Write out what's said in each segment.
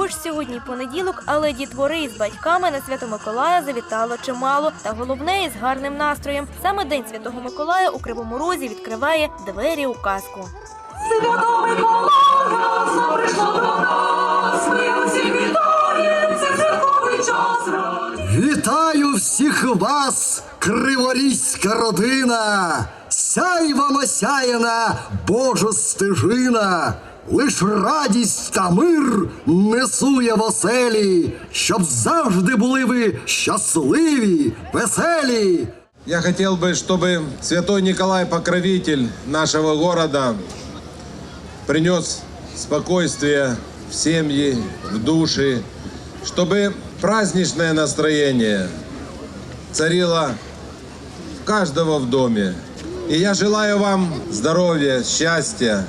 хоч сьогодні понеділок, але дітвори із батьками на Свято Миколая завітало чимало. Та головне із гарним настроєм. Саме День Святого Миколая у Кривому Розі відкриває двері у казку. Свято Миколая, прийшло до нас, ми усіх вітаєм, це святковий час раді. Вітаю всіх вас, криворізька родина! Сяй вам осяяна Божа стежина! Лиш радість та мир несу я в оселі, щоб завжди були ви щасливі, веселі. Я хотел бы, чтобы святой Николай, покровитель нашего города, принес спокойствие в семьи, в души, чтобы праздничное настроение царило в каждого в доме. И я желаю вам здоровья, счастья.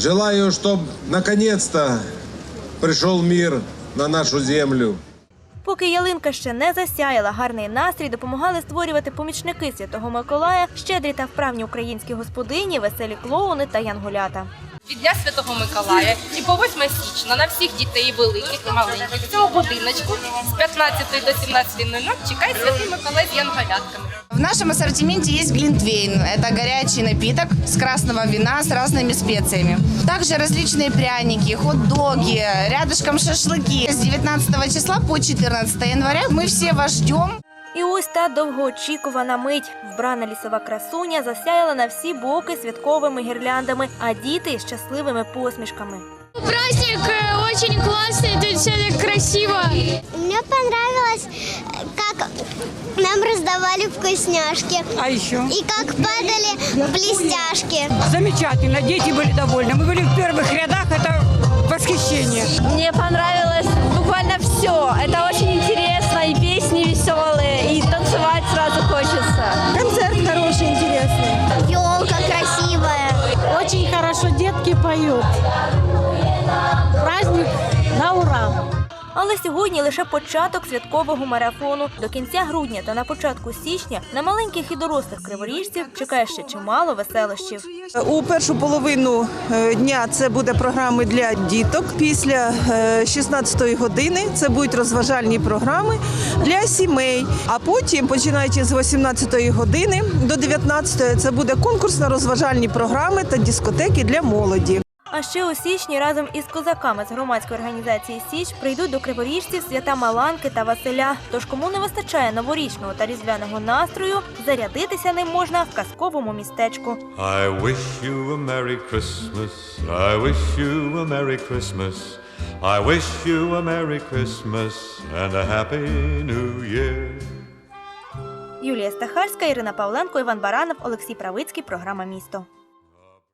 Желаю, чтобы наконец-то пришел мир на нашу землю. Поки ялинка ще не засяяла гарний настрій, допомагали створювати помічники Святого Миколая, щедрі та вправні українські господині, веселі клоуни та янголята від Дня Святого Миколая і по 8 січня на всіх дітей великих і маленьких в цьому будиночку з 15 до 17.00 чекає Святий Миколай з янголятками. В нашем ассортименте есть глинтвейн. Это горячий напиток с красного вина с разными специями. Также различные пряники, хот-доги, рядышком шашлыки. С 19 числа по 14 января мы все вас ждем. І ось та довгоочікувана мить. Вбрана лісова красуня засяяла на всі боки святковими гірляндами, а діти щасливими посмішками. Праздник э, очень классный, тут все так красиво. Мне понравилось, как нам раздавали вкусняшки А еще? и как падали блестяшки. Замечательно, дети были довольны. Мы были в первых рядах, это восхищение. Мне понравилось буквально все. Это хорошо детки поют. Праздник на ура. Але сьогодні лише початок святкового марафону. До кінця грудня та на початку січня на маленьких і дорослих криворіжців чекає ще чимало веселощів. У першу половину е, дня це буде програми для діток. Після 16-ї години це будуть розважальні програми для сімей. А потім, починаючи з 18-ї години до 19-ї, це буде конкурсно-розважальні програми та дискотеки для молоді. А ще у січні разом із козаками з громадської організації Січ прийдуть до криворіжців свята Маланки та Василя. Тож кому не вистачає новорічного та різдвяного настрою, зарядитися ним можна в казковому містечку. I wish you a Merry Christmas. I wish you a Merry Christmas. I wish you a Merry Christmas and a Happy New Year. Юлія Стахарська, Ірина Павленко, Іван Баранов, Олексій Правицький. Програма Місто.